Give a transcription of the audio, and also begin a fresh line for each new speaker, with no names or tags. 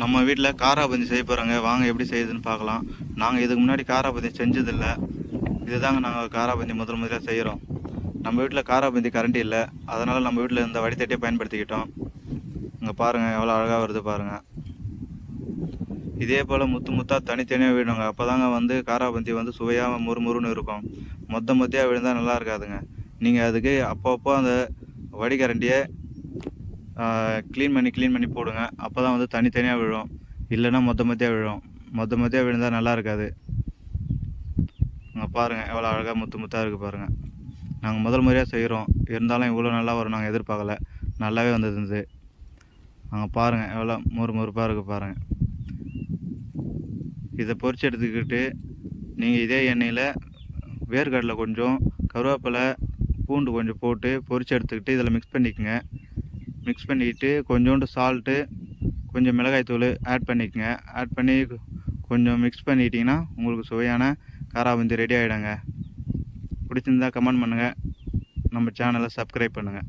நம்ம வீட்டில் காராபந்தி செய்ய போகிறோங்க வாங்க எப்படி செய்யுதுன்னு பார்க்கலாம். நாங்கள் இதுக்கு முன்னாடி காராபந்தி செஞ்சதில்லை. இதுதாங்க நாங்கள் காராபந்தி முதல் முதலாக செய்கிறோம் நம்ம வீட்டில் காராபந்தி கரண்ட் இல்லை. அதனால் நம்ம வீட்டில் இந்த வடித்தட்டியை பயன்படுத்திக்கிட்டோம். இங்கே பாருங்கள் எவ்வளோ அழகாக வருது பாருங்கள் இதே போல் முத்து முத்தாக தனித்தனியாக விடணுங்க. அப்போ தாங்க வந்து காராபந்தி வந்து சுவையாக முறுமுறுன்னு இருக்கும். மொத்த மொத்தையாக விழுந்தால் நல்லா இருக்காதுங்க. நீங்கள் அதுக்கு அப்பப்போ அந்த வடிகரண்டியை க்ளீன் பண்ணி க்ளீன் பண்ணி போடுங்க. அப்போ தான் வந்து தனித்தனியாக விழும். இல்லைன்னா மொத்த மொத்தையாக விழும். மொத்த மொத்தையாக விழுந்தால் நல்லா இருக்காது. அங்கே பாருங்கள் எவ்வளோ அழகாக முத்து முத்தாக இருக்குது பாருங்கள் நாங்கள் முதல் முறையாக செய்கிறோம் இருந்தாலும் இவ்வளோ நல்லா வரும் நாங்கள் எதிர்பார்க்கல. நல்லாவே வந்தது அங்கே பாருங்கள் எவ்வளோ மொறு மொறுப்பாக இருக்குது பாருங்கள் இதை பொறிச்சு எடுத்துக்கிட்டு நீங்கள் இதே எண்ணெயில் வேர்க்கடலை கொஞ்சம் கருவேப்பிலை பூண்டு கொஞ்சம் போட்டு பொறிச்சு எடுத்துக்கிட்டு இதில் மிக்ஸ் பண்ணிக்கோங்க. மிக்ஸ் பண்ணிக்கிட்டு கொஞ்சோண்டு சால்ட்டு கொஞ்சம் மிளகாய்த்தூள் ஆட் பண்ணிக்கோங்க. ஆட் பண்ணி கொஞ்சம் மிக்ஸ் பண்ணிக்கிட்டிங்கன்னா உங்களுக்கு சுவையான காராபந்தி ரெடி ஆகிடுங்க பிடிச்சிருந்தா கமெண்ட் பண்ணுங்கள் நம்ம சேனலை சப்ஸ்கிரைப் பண்ணுங்கள்